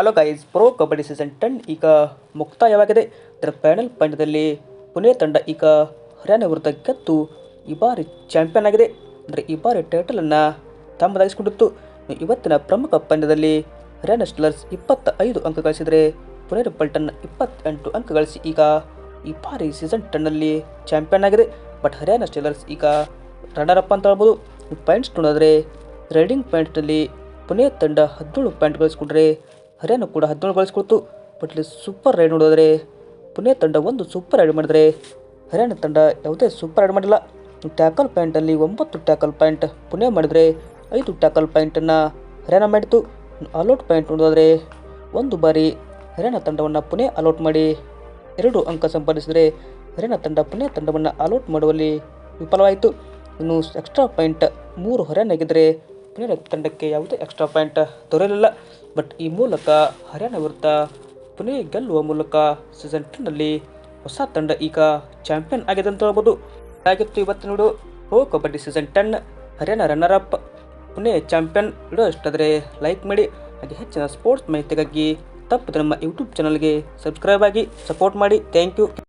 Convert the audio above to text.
Hello guys pro Kabaddi season ten ಈಗ ಮುಕ್ತಾಯವಾಗಿದೆ. ಇದರ ಫೈನಲ್ ಪಂದ್ಯದಲ್ಲಿ ಪುಣೆ ತಂಡ ಈಗ ಹರಿಯಾಣ ವಿರುದ್ಧ ಗೆದ್ದು ಈ ಬಾರಿ ಚಾಂಪಿಯನ್ ಆಗಿದೆ. ಅಂದರೆ ಈ ಬಾರಿ ಟೈಟಲನ್ನು ತಮ್ಮದಾಗಿಸಿಕೊಂಡಿತ್ತು ಇವತ್ತಿನ ಪ್ರಮುಖ ಪಂದ್ಯದಲ್ಲಿ ಹರಿಯಾಣ ಸ್ಟಿಲರ್ಸ್ ಇಪ್ಪತ್ತ ಐದು ಅಂಕ ಗಳಿಸಿದರೆ ಪುಣೆ ಪಲ್ಟನ್ ಇಪ್ಪತ್ತೆಂಟು ಅಂಕ ಗಳಿಸಿ ಈಗ ಈ ಬಾರಿ ಸೀಸನ್ ಟೆನ್ನಲ್ಲಿ ಚಾಂಪಿಯನ್ ಆಗಿದೆ. ಬಟ್ ಹರಿಯಾಣ ಸ್ಟಿಲರ್ಸ್ ಈಗ ರನ್ನರ್ ಅಪ್ ಅಂತ ಹೇಳ್ಬೋದು. ಪಾಯಿಂಟ್ಸ್ ನೋಡಿದ್ರೆ ರೈಡಿಂಗ್ ಪಾಯಿಂಟ್ನಲ್ಲಿ ಪುಣೆ ತಂಡ ಹದಿನೇಳು ಪಾಯಿಂಟ್ ಗಳಿಸ್ಕೊಂಡ್ರೆ ಹರಿಯಾಣ ಕೂಡ ಹದಿನೇಳು ಗಳಿಸ್ಕೊಳ್ತು ಬಟ್ ಇಲ್ಲಿ ಸೂಪರ್ ರೈಡ್ ನೋಡಿದ್ರೆ ಪುಣೆ ತಂಡ ಒಂದು ಸೂಪರ್ ರೈಡ್ ಮಾಡಿದರೆ ಹರಿಯಾಣ ತಂಡ ಯಾವುದೇ ಸೂಪರ್ ರೈಡ್ ಮಾಡಿಲ್ಲ. ಟ್ಯಾಕಲ್ ಪಾಯಿಂಟಲ್ಲಿ ಒಂಬತ್ತು ಟ್ಯಾಕಲ್ ಪಾಯಿಂಟ್ ಪುಣೆ ಮಾಡಿದರೆ, ಐದು ಟ್ಯಾಕಲ್ ಪಾಯಿಂಟನ್ನು ಹರಿಯಾಣ ಮಾಡಿತು ಅಲೌಟ್ ಪಾಯಿಂಟ್ ನೋಡಿದ್ರೆ, ಒಂದು ಬಾರಿ ಹರಿಯಾಣ ತಂಡವನ್ನು ಪುಣೆ ಅಲೌಟ್ ಮಾಡಿ, ಎರಡು ಅಂಕ ಸಂಪಾದಿಸಿದರೆ ಹರಿಯಾಣ ತಂಡ ಪುಣೆ ತಂಡವನ್ನು ಅಲೌಟ್ ಮಾಡುವಲ್ಲಿ ವಿಫಲವಾಯಿತು. ಇನ್ನು ಎಕ್ಸ್ಟ್ರಾ ಪಾಯಿಂಟ್ ಮೂರು ಹರಿಯಾಣಗಿದ್ದರೆ ಪುಣೆ ತಂಡಕ್ಕೆ ಯಾವುದೇ ಎಕ್ಸ್ಟ್ರಾ ಪಾಯಿಂಟ್ ದೊರೆಯಲಿಲ್ಲ. ಬಟ್ ಈ ಮೂಲಕ ಹರ್ಯಾಣ ವಿರುದ್ಧ ಪುಣೆ ಗೆಲ್ಲುವ ಮೂಲಕ ಸೀಸನ್ ಟೂನಲ್ಲಿ ಹೊಸ ತಂಡ ಈಗ ಚಾಂಪಿಯನ್ ಆಗಿದೆ ಅಂತ ಹೇಳ್ಬೋದು. ಆಗಿತ್ತು ಇವತ್ತಿನ video pro kabaddi season ten Haryana runner up Pune champion video ಇಷ್ಟಾದರೆ like ಮಾಡಿ, ಹಾಗೆ ಹೆಚ್ಚಿನ ಸ್ಪೋರ್ಟ್ಸ್ ಮಾಹಿತಿಗಾಗಿ ತಪ್ಪದೆ ನಮ್ಮ ಯೂಟ್ಯೂಬ್ ಚಾನಲ್ಗೆ ಸಬ್ಸ್ಕ್ರೈಬ್ ಆಗಿ ಸಪೋರ್ಟ್ ಮಾಡಿ. Thank you